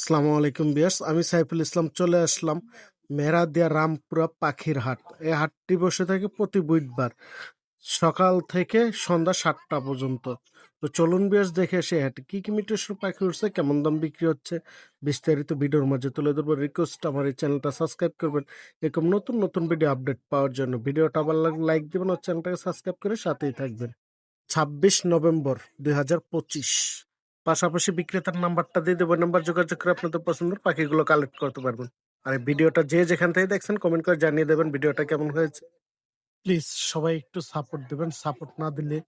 আসসালামু আলাইকুম বিয়ার্স, আমি সাইফুল ইসলাম চলে আসলাম মেরাদিয়া রামপুরা পাখির হাট। এই হাটটি বসে থাকে প্রতি বুধবার সকাল থেকে সন্ধ্যা সাতটা পর্যন্ত। তো চলুন বিয়ার্স, দেখে এসে হাটে কি কি মিটেশন পাখি উঠছে, কেমন দাম বিক্রি হচ্ছে। বিস্তারিত ভিডিওর মাঝে তুলে ধরবো। রিকোয়েস্ট আমার এই চ্যানেলটা সাবস্ক্রাইব করবেন। এরকম নতুন নতুন ভিডিও আপডেট পাওয়ার জন্য ভিডিওটা আবার লাইক দিবেন আর চ্যানেলটাকে সাবস্ক্রাইব করে সাথেই থাকবেন। ছাব্বিশ নভেম্বর দুই হাজার পঁচিশ। পাশাপাশি বিক্রেতার নাম্বারটা দিয়ে দেবো। নাম্বার যোগাযোগ করে আপনাদের পছন্দের পাখিগুলো কালেক্ট করতে পারবেন। আর এই ভিডিওটা যে যেখান থেকে দেখছেন কমেন্ট করে জানিয়ে দেবেন ভিডিওটা কেমন হয়েছে। প্লিজ সবাই একটু সাপোর্ট দেবেন। সাপোর্ট না দিলে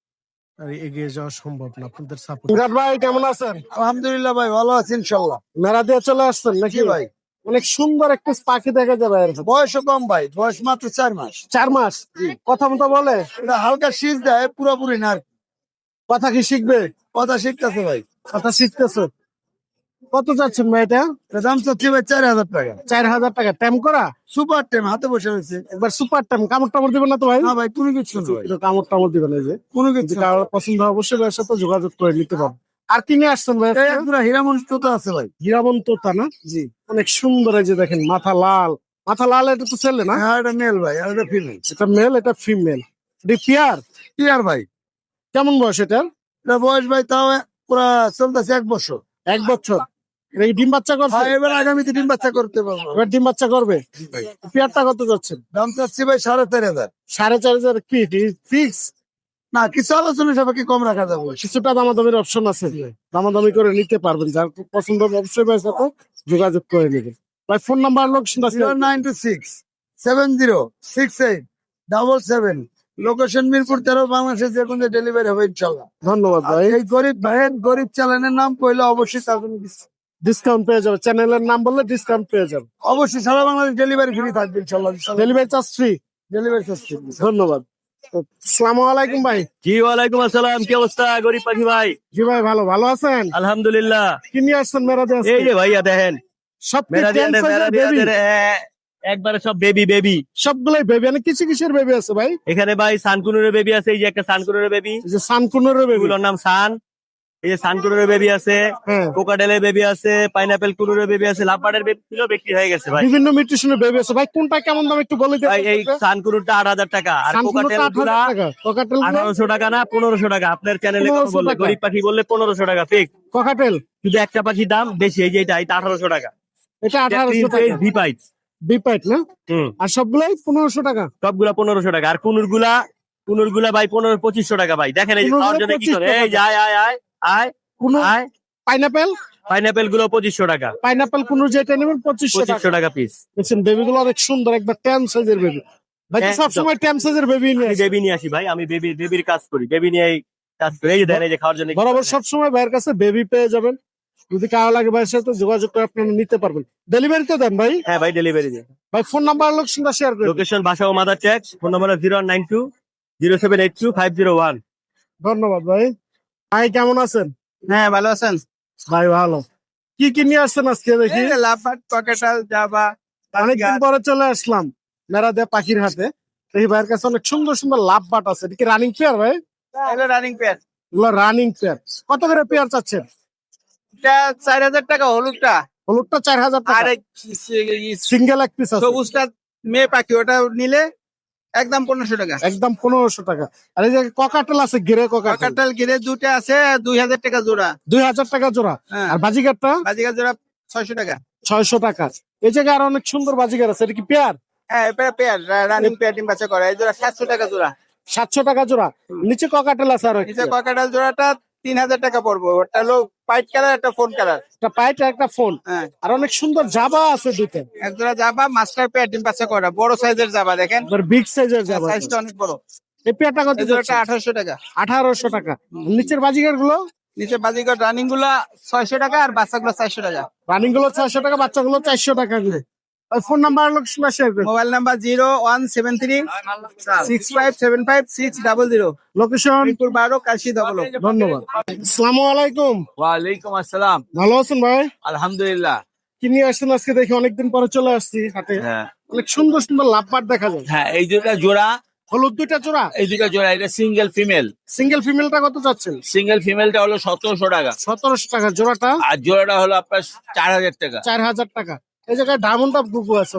আর এগিয়ে যাওয়া সম্ভব না। আপনাদের সাপোর্ট ভাই কেমন আছেন? আলহামদুলিল্লাহ ভাই ভালো আছি ইনশাল্লাহ মেলা দিয়ে চলে আসছেন নাকি? ভাই। অনেক সুন্দর একটা পাখি দেখা যাবে আর বয়সও কম ভাই বয়স মাত্র চার মাস। চার মাস? কথা মতো বলে? এটা হালকা শীষ দেয় পুরোপুরি না কথা কি শিখবে? কথা শিখতেছে ভাই। কথা শিখতেছে? কত যাচ্ছেন ভাই এটা? দাম চাচ্ছি ভাই চার হাজার টাকা। চার হাজার টাকা। টাইম করা? সুপার টেম হাতে বসে রয়েছে। একবার সুপার টাইম কামড় টামড় দিবেন না তো ভাই? না ভাই কোনো কিছু না কামড় টামড় দিবেন এই যে। কোনো কিছু পছন্দ হয় অবশ্যই ভাইয়ের সাথে যোগাযোগ করে নিতে পারবেন আর নিয়ে আসছেন ভাই হীরামন তোতা আছে ভাই। হীরাবন তোতা না? জি। অনেক সুন্দর এই যে দেখেন মাথা লাল। মাথা লাল এটা তো ছেলে না? হ্যাঁ এটা মেল ভাই আর এটা ফিমেল এটা মেল এটা ফিমেল এটি পিয়ার আর ভাই? কেমন বয়স এটার? এটা বয়স ভাই তাও পুরা চলতেছে এক বছর এক বছর। ডিম বাচ্চা করছে? হ্যাঁ এবার আগামীতে ডিম বাচ্চা করতে পারব। এবার ডিম বাচ্চা করবে? ভাই। পিয়ারটা কত যাচ্ছেন দাম চাচ্ছি ভাই সাড়ে চার হাজার। সাড়ে চার হাজার কি ফিক্স না কিছু আলোচনা সাপেক্ষে কম রাখা যাবে। কিছুটা দামাদামির অপশন আছে। দামাদামি করে নিতে পারবেন। যার পছন্দ হবে অবশ্যই ভাইয়ের সাথে যোগাযোগ করে নেবেন। ভাই ফোন নাম্বার আছে? Nine two six seven zero six eight double seven location Mirpur তেরো বাংলাদেশে যে কোনো ডেলিভারি হবে ইনশাল্লাহ। ধন্যবাদ ভাই। এই গরিব ভাইয়ের গরিব চ্যানেলের নাম কইলে অবশ্যই তার ডিসকাউন্ট পেয়ে যাবে। চ্যানেলের নাম বললে ডিসকাউন্ট পেয়ে যাবে। অবশ্যই সারা বাংলাদেশ ডেলিভারি ফ্রি থাকবে ইনশাল্লাহ ডেলিভারি চার্জ ফ্রি ডেলিভারি ধন্যবাদ। আসসালামু আলাইকুম ভাই। জি ওয়ালাইকুম আসসালাম। কি অবস্থা গরিব পাখি ভাই? জি ভাই ভালো। ভালো আছেন? আলহামদুলিল্লাহ। কি নিয়ে আসছেন মেরা এই যে ভাইয়া দেখেন। সব মেরা দিয়ে মেরা দিয়ে বেবি একবারে সব বেবি বেবি সবগুলাই বেবি মানে কিছু কিসের বেবি আছে ভাই? এখানে ভাই সানকুনুরের বেবি আছে এই যে একটা সানকুনুরের বেবি যে সানকুনের বেবি এগুলোর নাম সান। এই যে সানকুনুরের বেবি আছে হ্যাঁ। কোকাডেলের বেবি আছে পাইনাপেল কুনুরের বেবি আছে লাভবার্ডের বেবি গুলো বিক্রি হয়ে গেছে ভাই। বিভিন্ন মিউটেশনের বেবি আছে। ভাই কোনটা কেমন দাম একটু বলে ভাই এই সানকুনুরটা আট হাজার টাকা। আর কোকাটেলগুলা ককাটেল আঠারোশো টাকা না পনেরোশো টাকা। আপনার চ্যানেলে 1500 বললে টাকা। গরিব পাখি বললে পনেরোশো টাকা ফিক ককাটেল শুধু একটা পাখির দাম বেশি এই যে এটা এটা আঠারোশো টাকা। এটা আঠারোশো টাকা। ভিপাইট বিপাইট না? আর সবগুলাই পনেরোশো টাকা। সবগুলা পনেরোশো টাকা। আর কুনুরগুলা কুনুরগুলা ভাই পনেরো পঁচিশশো টাকা ভাই। দেখেন এই খাওয়ার জন্য কি করে? এই আয় আয় আয় আয় কোনো আয়। পাইনাপেল? পাইনাপেলগুলো পঁচিশশো টাকা। পাইনাপেল কোনো যেটা নেবেন পঁচিশশো টাকা। টাকা পিস দেখছেন বেবি গুলো অনেক সুন্দর একবার ট্যাম সাইজের বেবি ভাই একদম। সবসময় ট্যাম সাইজের বেবি নিয়ে বেবি নিয়ে আসি ভাই আমি বেবি বেবির কাজ করি। বেবি নিয়ে কাজ করি। এই যে দেখেন এই যে খাওয়ার জন্য বরাবর। সবসময় ভাইয়ের কাছে বেবি পেয়ে যাবেন। যদি কারও লাগে ভাইয়ের সাথে যোগাযোগ করে আপনারা নিতে পারবেন। ডেলিভারি তো দেন ভাই। হ্যাঁ ভাই ডেলিভারি দিয়ে। ভাই ফোন নাম্বার লোকেশনটা শেয়ার করে দিন। Location Basabo Madartek phone number zero nine two zero seven eight two five zero one ধন্যবাদ ভাই। ভাই কেমন আছেন? হ্যাঁ ভালো আছেন। ভাই ভালো। কি কি নিয়ে আসছেন আজকে দেখি? লাফাট পকেটাল জাবা অনেকদিন পরে চলে আসলাম মেরা দে পাখির হাতে। এই ভাইয়ের কাছে অনেক সুন্দর সুন্দর লাভ বাট আছে। এটা কি রানিং পেয়ার ভাই? রানিং পেয়ার রানিং পেয়ার কত করে পেয়ার চাচ্ছেন? এটা চার হাজার টাকা হলুদটা। হলুদটা চার হাজার আর টাকা সিঙ্গেল এক পিস আছে। সবুজটা মেয়ে পাখি ওটা নিলে একদম পনেরোশো টাকা। একদম পনেরোশো টাকা। আর এই যে ককাটেল আছে গিরে ককাটেল। গিরে দুটো আছে দুই হাজার টাকা জোড়া। দুই হাজার টাকা জোড়া। হ্যাঁ। আর বাজিগারটা? বাজিকার জোড়া ছয়শো টাকা। ছয়শো টাকা। এই জায়গায় আর অনেক সুন্দর বাজিগার আছে। এটা কি পেয়ার? হ্যাঁ এবারে পেয়ার। রানিং পেয়ার ডিম বাচ্চা করা। এই জোড়া সাতশো টাকা জোড়া। সাতশো টাকা জোড়া। নিচে ককাটেল আছে আর নিচে ককাটাল জোড়াটা তিন হাজার টাকা পড়ব। ওটা হলো পাইট কালার একটা ফোন কালার একটা পাইট আর একটা ফোন হ্যাঁ। আর অনেক সুন্দর জাবা আছে দুইটা। এক জোড়া যাবা মাস্টার পেয়ার ডিম বাচ্চা করা বড় সাইজের যাবা দেখেন। বিগ সাইজের জাবা সাইজটা অনেক বড়। এই পেয়ারটা কত আঠারোশো টাকা। আঠারোশো টাকা। নিচের বাজিগারগুলো নিচে বাজিকার রানিংগুলা ছয়শো টাকা আর বাচ্চা গুলো চারশো টাকা। রানিংগুলো ছয়শো টাকা বাচ্চাগুলো চারশো টাকা করে। Phone number mobile number zero one seven three six five seven five six double zero. Location বারো কাশি ডবল ধন্যবাদ। আসসালামু আলাইকুম। ওয়ালাইকুম আসসালাম। ভালো আছেন ভাই? আলহামদুলিল্লাহ। কি নিয়ে আসছেন আজকে? দেখি অনেকদিন পরে চলে আসছি হাটে। হ্যাঁ। অনেক সুন্দর সুন্দর লাভবার দেখা যায়। হ্যাঁ এই দুটা জোড়া। হলুদ দুইটা জোড়া? এই দুটো জোড়া এটা সিঙ্গেল ফিমেল সিঙ্গেল ফিমেলটা কত চাচ্ছেন? সিঙ্গেল ফিমেলটা হলো সতেরোশো টাকা। সতেরোশো টাকা জোড়াটা। আর জোড়াটা হলো আপনার চার হাজার টাকা। চার হাজার টাকা। এই জায়গায় ডায়মন্ড অফ গুগু আছে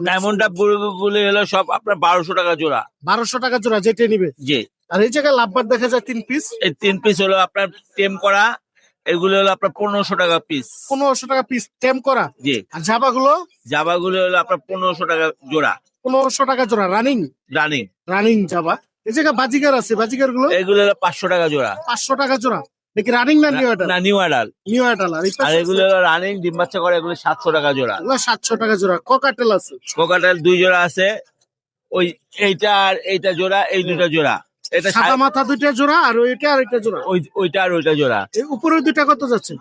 গুলি হলো সব আপনার বারোশো টাকা জোড়া। বারোশো টাকা জোড়া যেটা নিবে। জি। আর এই জায়গায় লাভবার দেখা যায় তিন পিস এই তিন পিস হলো আপনার টেম করা এগুলো হলো আপনার পনেরোশো টাকা পিস পনেরোশো টাকা পিস টেম করা? জি। আর জাবাগুলো জাবাগুলো হলো আপনার পনেরোশো টাকা জোড়া। পনেরোশো টাকা জোড়া রানিং রানিং রানিং জাবা। এই জায়গায় আছে বাজিগারগুলো এগুলো হলো পাঁচশো টাকা জোড়া। পাঁচশো টাকা জোড়া। দেখি রানিং না নিউ না নিউ আর এগুলো রানিং ডিম বাচ্চা করে এগুলো সাতশো টাকা জোড়া। সাতশো টাকা জোড়া। ককাটেল আছে। কোকাটাল দুই জোড়া আছে। ওই এইটা আর এইটা জোড়া এই দুটা জোড়া। এটা সাদা মাথা দুইটা জোড়া আর ওইটা আর এটা জোড়া। ওই ওইটা আর ওইটা জোড়া। উপরে দুইটা কত যাচ্ছে?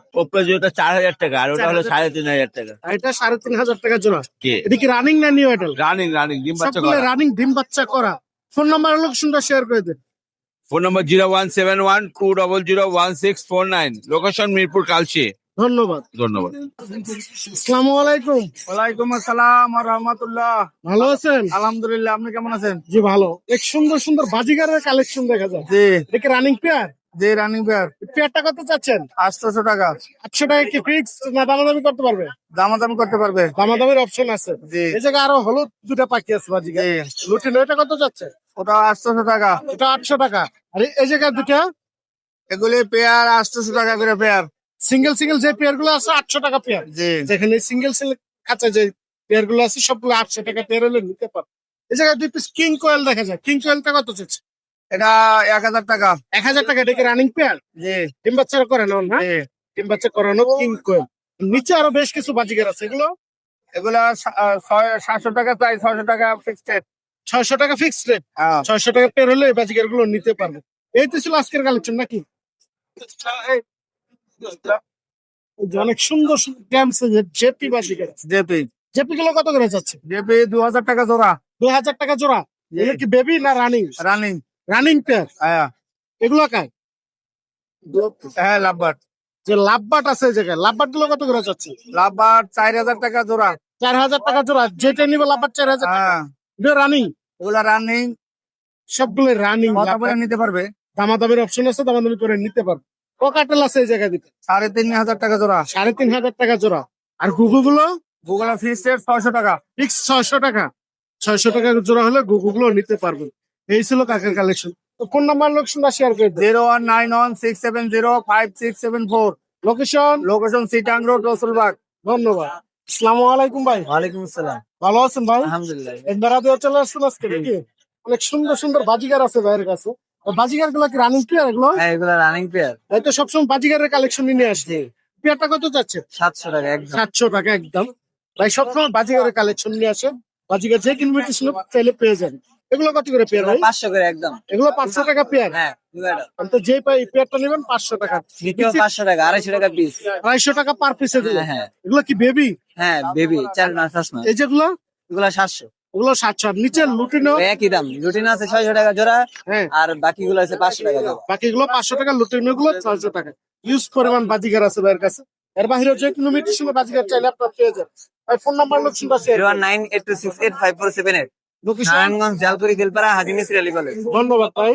জোড়াটা চার হাজার টাকা আর ওটা হলো সাড়ে তিন হাজার টাকা। এটা সাড়ে তিন হাজার টাকা জোড়া। কে? এটা রানিং না নিউ আইটাল রানিং রানিং ডিম বাচ্চা করা। রানিং ডিম বাচ্চা করা। ফোন নাম্বার লোকেশনটা শেয়ার করে দেন। Phone number zero one seven one two double zero one six four nine. Location Mirpur Kalshi. ধন্যবাদ। ধন্যবাদ। আসসালামু আলাইকুম। ওয়ালাইকুম আসসালাম রহমতুল্লাহ। ভালো আছেন? আলহামদুলিল্লাহ আপনি কেমন আছেন? জি ভালো। এক সুন্দর সুন্দর বাজিগারের কালেকশন দেখা যায়। জি। দেখি রানিং পেয়ার জি রানিং পেয়ার পেয়ারটা কত চাচ্ছেন? আটশোশো টাকা। আটশো টাকা কি ফিক্স না দামাদামি করতে পারবে? দামাদামি করতে পারবে। দামাদামির অপশন আছে। জি। এই জায়গায় আরও হলুদ দুটা পাখি আছে বাজিগার। জি। লুটিন ওটা কত যাচ্ছে ওটা আটশোশো টাকা। এটা আটশো টাকা। আর এই- জায়গায় দুটা এগুলি পেয়ার আটশোশো টাকা করে পেয়ার। সিঙ্গেল সিঙ্গেল যে পেয়ারগুলো আছে আটশো টাকা পেয়ার। যেখানে সিঙ্গেল সিঙ্গেল কাঁচা যে পেয়ারগুলো আছে সবগুলো আটশো টাকা পেয়ার হলে নিতে পারবে এই জায়গায় দুই পিস কিং কোয়েল দেখা যায়। কিং কোয়েলটা কত চাচ্ছে এটা এক হাজার টাকা। এক হাজার টাকা এটা রানিং পেয়ার জি। ডিম বাচ্চা করানো না? ডিম বাচ্চা করানো কিং কোয়েল নিচে আরও বেশ কিছু বাজিগার আছে। এগুলো? এগুলা ছয় সাতশো টাকা চাই ছয়শো টাকা ফিক্সড ছয়শো টাকা ফিক্সড রেট ছয়শো টাকা পেয়ার হলে এই গুলো নিতে পারবে। এই তো ছিল আজকের কালেকশন নাকি? অনেক সুন্দর সুন্দর জেপি বাজিগার জেপি জেপি গুলো কত করে যাচ্ছে? জেপি দু হাজার টাকা জোড়া। দু হাজার টাকা জোড়া। এগুলো কি বেবি না রানিং রানিং রানিং পেয়ার হ্যাঁ এগুলো কায় হ্যাঁ লাভবার যে লাভবাট আছে এই জায়গায় লাভবাটগুলো কত করে যাচ্ছে? লাভবার চার হাজার টাকা জোড়া। চার হাজার টাকা জোড়া। যেটা নিবে লাভবাট চার হাজার টাকা। হ্যাঁ রানিং ওগুলা রানিং সবগুলো রানিং নিতে পারবে? দামাদামির অপশন আছে দামাদামি করে নিতে পারবে। ককাটেল আছে এই জায়গা দিতে সাড়ে তিন হাজার টাকা জোড়া। সাড়ে তিন হাজার টাকা জোড়া। আর গুগু গুলো গুগল ফিক্সড ছয়শো টাকা। ফিক্স ছয়শো টাকা। ছয়শো টাকা জোড়া হলে গুগু গুলো নিতে পারবেন এই ছিল কাকের কালেকশন তো কোন নাম্বার লোকেশনটা শেয়ার করে দেন zero one nine one six seven zero five six seven four location location সিটাং road Rasulbagh ধন্যবাদ। আসসালামু আলাইকুম ভাই। ওয়ালাইকুম আসসালাম। ভালো আছেন ভাই? আলহামদুলিল্লাহ। দিয়ে চলে আসছেন আজকে নাকি? অনেক সুন্দর সুন্দর বাজিগার আছে ভাইয়ের কাছে। বাজিগারগুলো কি রানিং প্লেয়ার এগুলো? হ্যাঁ এগুলা রানিং পেয়ার এই তো সবসময় বাজিগারের কালেকশন নিয়ে আসছে পেয়ারটা কত যাচ্ছে? সাতশো টাকা একদম। সাতশো টাকা একদম। ভাই সবসময় বাজিগারের কালেকশন নিয়ে আসে বাজিগার যে ইনভিটেশন চাইলে পেয়ে যান এগুলো কত করে পেয়ার ভাই? পাঁচশো করে একদম। এগুলো পাঁচশো টাকা পেয়ার হ্যাঁ। তো যে পাই পেয়ারটা নেবেন পাঁচশো টাকা। পাঁচশো টাকা আড়াইশো টাকা পিস আড়াইশো টাকা পার পিস হ্যাঁ এগুলো কি বেবি হ্যাঁ বেবি চার এই যেগুলো? এগুলা সাতশো। ওগুলো সাতশো। লুটিনো? একই দাম। আছে ছয়শো টাকা জোড়া হ্যাঁ। আর বাকিগুলো আছে পাঁচশো টাকা বাকিগুলো পাঁচশো টাকা লুটিনো গুলো ছয়শো টাকা। ইউজ পরিমাণ বাজিগার আছে ভাইয়ের কাছে। এর বাইরে যে কোনো মিটির বাজিগার চাইলে আপনার পেয়ে যান ভাই phone number zero nine eight two six eight five four seven eight Narayanganj Jalpuri college ধন্যবাদ ভাই।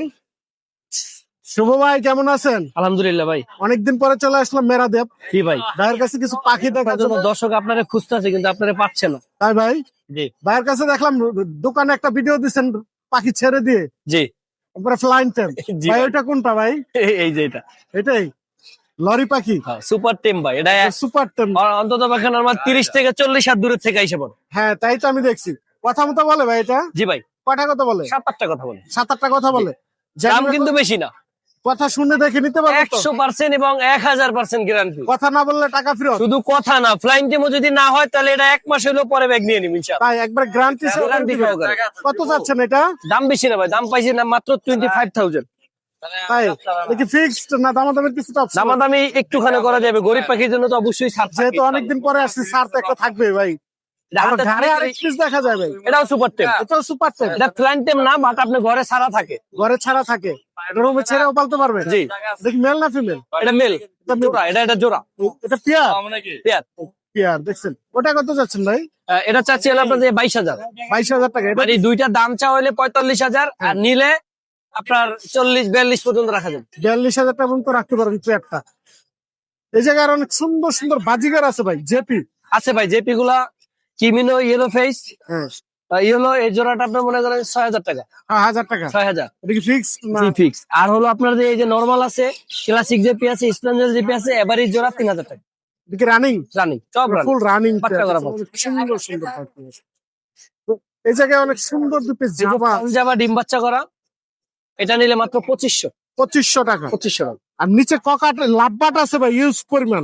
শুভ ভাই কেমন আছেন? আলহামদুলিল্লাহ ভাই। অনেকদিন পরে চলে আসলাম মেরাদেব কি ভাই? ভাইয়ের কাছে কিছু পাখি দেখার জন্য দর্শক আপনারা খুঁজতেছে কিন্তু আপনারা পাচ্ছে না। তাই ভাই? জি। ভাইয়ের কাছে দেখলাম দোকানে একটা ভিডিও দিচ্ছেন পাখি ছেড়ে দিয়ে। জি। ফ্লাইং টেম ভাই। ভাই। কোনটা ভাই? এই যে এটা। এটাই। লরি পাখি। সুপার টিম ভাই। এটা সুপার টেম অন্তত আমার তিরিশ থেকে চল্লিশ হাত দূরের থেকে পড়ে। হ্যাঁ তাই তো আমি দেখছি। কথা মতো বলে ভাই এটা? জি ভাই। কয়টা কথা বলে? সাত আটটা কথা বলে। সাত আটটা কথা বলে। দাম কিন্তু বেশি না। কথা শুনে দেখে নিতে পারব একশো পার্সেন্ট এবং এক হাজার পার্সেন্ট গ্যারান্টি কথা না বললে টাকা ফেরত? শুধু কথা না ফ্লাইং টিমও যদি না হয় তাহলে এটা এক মাস হলেও পরে ব্যাগ নিয়ে নিবি তাই একবার Guarantee সহকারে। কত যাচ্ছেন এটা? দাম বেশি না ভাই দাম পাইছি না মাত্র টোয়েন্টি ফাইভ থাউজেন্ড? দামাদামি একটুখানি করা যাবে গরিব পাখির জন্য তো অবশ্যই। যেহেতু অনেকদিন পরে আসছি সার তো একটা থাকবে ভাই। দেখা এটাও সুপার এটাও সুপার টেম এটা না বাট আপনি ঘরে ছাড়া থাকে। ঘরে ছাড়া থাকে। রুমে ছেড়েও পালতে পারবে জি। দেখি মেল না ফিমেল এটা মেল জোড়া এটা এটা জোড়া। এটা পিয়ার পেয়ার পিয়ার দেখছেন? ওটা কত যাচ্ছেন ভাই? এটা চাচ্ছি হলো আপনাদের বাইশ হাজার। বাইশ হাজার টাকা। এটা মানে দুইটা দাম চা হলে পঁয়তাল্লিশ হাজার আর নিলে আপনার চল্লিশ বিয়াল্লিশ পর্যন্ত রাখা যাবে। বিয়াল্লিশ হাজার টাকা পর্যন্ত রাখতে পারবেন পেয়ারটা। এই জায়গায় অনেক সুন্দর সুন্দর বাজিগার আছে ভাই জেপি। আছে ভাই জেপি গুলা কিমিনো ইয়েলো ফেস হ্যাঁ। ইয়েলো এই জোড়াটা আপনার মনে করেন ছয় হাজার টাকা। হ্যাঁ, হাজার টাকা। ছয় হাজার। এটা কি ফিক্স ফিক্স আর হলো আপনার যে এই যে নর্মাল আছে ক্লাসিক জেপি আছে স্প্লেন্ডার জেপি আছে এভারেজ জোড়া তিন হাজার টাকা। রানিং রানিং সব ফুল রানিং সুন্দর সুন্দর পাখি আছে। তো এই জায়গায় অনেক সুন্দর দুটো জামা। জামা ডিম বাচ্চা করা এটা নিলে মাত্র পঁচিশশো। পঁচিশশো টাকা। পঁচিশশো টাকা। আর নিচে ককাট লাভবাট আছে ভাই ইউজ পরিমাণ।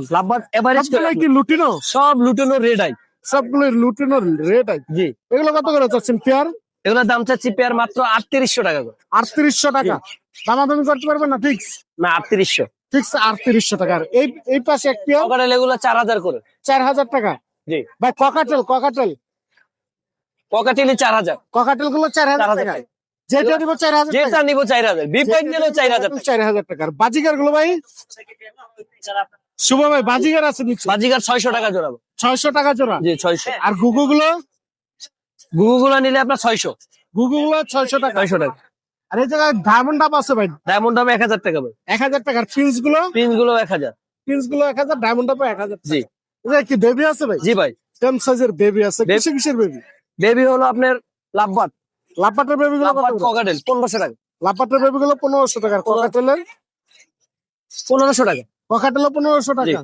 এভারেজ কি লুটিনো? সব লুটেনো রেড আই সবগুলো লুটিনো রেট আছে জি। এগুলো কত করে চাচ্ছেন পেয়ার? এগুলোর দাম চাচ্ছি পেয়ার মাত্র আটত্রিশশো টাকা করে। আটত্রিশশো টাকা। দামাদামি করতে পারবেন না ফিক্স না আটত্রিশশো। ফিক্স আটত্রিশশো টাকা। আর এই এই পাশে এক পেয়ার সকালে এগুলো চার হাজার করে। চার হাজার টাকা? জি। ভাই ককাটেল ককাটেল পকেটিলি চার হাজার। ককাটেলগুলো চার হাজার টাকা। যেটা নিবো চার হাজার যেটা নিবো চার হাজার। নিলেও চার হাজার চার হাজার টাকার বাজিগারগুলো ভাই? শুভ ভাই বাজিগার আছে নিচে বাজিকার ছয়শো টাকা জোড়াবো ছয়শো টাকা জোড়া? জি ছয়শো। আর গুগু গুলো গুগুগুলো নিলে আপনার ছয়শো। গুগু গুলো ছয়শো টাকা। ছয়শো টাকা। আর এই জায়গায় ডায়মন্ড আপ আছে ভাই। ডায়মন্ড দাম এক হাজার টাকা ভাই। এক হাজার টাকার ফিন্সগুলো পিনগুলো এক হাজার। ফিন্সগুলো এক হাজার ডায়মন্ড আপ এক হাজার জি। কি বেবি আছে ভাই? জি ভাই। টেন সাইজের বেবি আছে। Baby- কিসে কিসের বেবি বেবি হলো আপনার লাভবাট লাপাটের বেবি গুলো লাভবাট পনেরোশো টাকা। লাপাটের বেবি গুলো পনেরোশো টাকার ককাটেলের পনেরোশো টাকা। ককাটেলও পনেরোশো টাকা।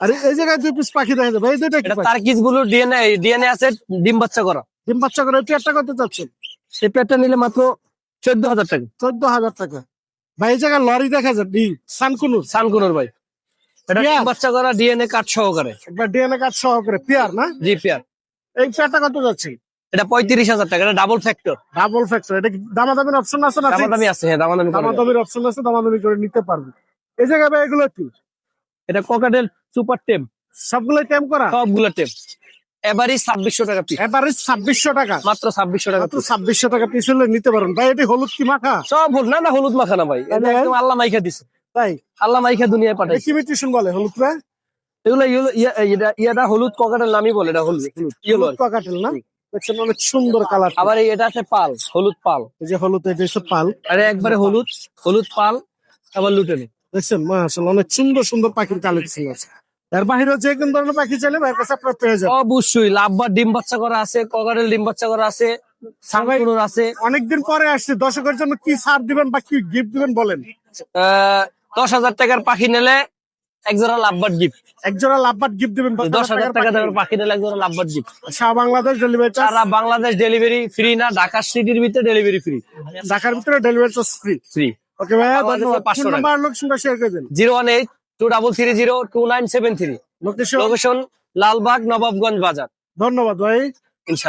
আর এই জায়গায় দুই পিস পাখি দেখা যাবে এই দুইটা কি এটা পাখি? তার্কিসগুলো ডিএনএ ডিএনএ আছে ডিম বাচ্চা করা। ডিম বাচ্চা করে পেয়ারটা করতে চাচ্ছেন? সেই পেয়ারটা নিলে মাত্র চোদ্দ হাজার টাকা। চোদ্দ হাজার টাকা। ভাই এই জায়গায় লরি দেখা যায় ডি সানকুনুর। সানকুনোর ভাই। এটা ডিম বাচ্চা করা ডিএনএ কার্ড সহকারে। একবার ডিএনএ কার্ড সহকারে পেয়ার না? জি পেয়ার। এই পেয়ারটা কত যাচ্ছে এটা পঁয়ত্রিশ হাজার টাকা এটা ডাবল ফ্যাক্টর ডাবল ফ্যাক্টর এটা দামাদামির অপশন আছে না দামাদামি আছে হ্যাঁ দামাদামি। দামাদামির অপশন আছে দামাদামি করে নিতে পারবে। এই জায়গায় ভাই এগুলো কি? এটা কোকাটেল সুপার টেম সবগুলো টেম করা? সবগুলো টেম ছাব্বিশশো টাকা পিস এভারেজ ছাব্বিশশো টাকা। মাত্র ছাব্বিশশো টাকা মাত্র ছাব্বিশশো টাকা পিস হলে নিতে পারেন। ভাই এটি হলুদ কি মাখা? সব না না হলুদ ভাই। তাহলে? একদম আল্লাহ মাইখা দিছে। তাই? আল্লাহ মাইখা দুনিয়ায় পাঠাইছে। কি মিউটেশন বলে হলুদ এগুলো ইয়া- এটা- এটা হলুদ ককাটেল নামই বলে এটা হলুদ। হলুদ ইয়েলো হলুদ না? দেখছেন অনেক সুন্দর কালার আবার এটা আছে পাল হলুদ পাল। এই যে হলুদ এটা পাল। আরে একবারে হলুদ হলুদ পাল আবার লুটেনি দেখছেন? মাশাআল্লাহ অনেক সুন্দর সুন্দর পাখির কালেকশন আছে। এর যে কোন ধরনের পাখি চাইলে ভাইয়ের কাছে আপনারা পেয়ে যাবেন। অবশ্যই লাভবার ডিম বাচ্চা করা আছে ককাটেল ডিম বাচ্চা করা আছে আছে। অনেকদিন পরে আসছে দর্শকের জন্য কি ছাড় দিবেন বা কি গিফট দিবেন বলেন? দশ হাজার টাকার পাখি নিলে এক জোড়া লাভবার গিফট একজোড়া লাভবাট গিফট দিবেন দশ হাজার টাকা দামের পাখি। নিলে এক জোড়া লাভবার গিফট সারা বাংলাদেশ ডেলিভারি সারা বাংলাদেশ ডেলিভারি ফ্রি না ঢাকা সিটির ভিতরে ডেলিভারি ফ্রি ঢাকার ভিতরে delivery charge free free okay ভাইয়া ধন্যবাদ। 500 ফোন নাম্বার লোকেশনটা শেয়ার করে দিন। Zero one eight two double three zero two nine seven three. Location? Location Lalbagh Nawabganj বাজার। ধন্যবাদ ভাই। ইনশাল্লাহ।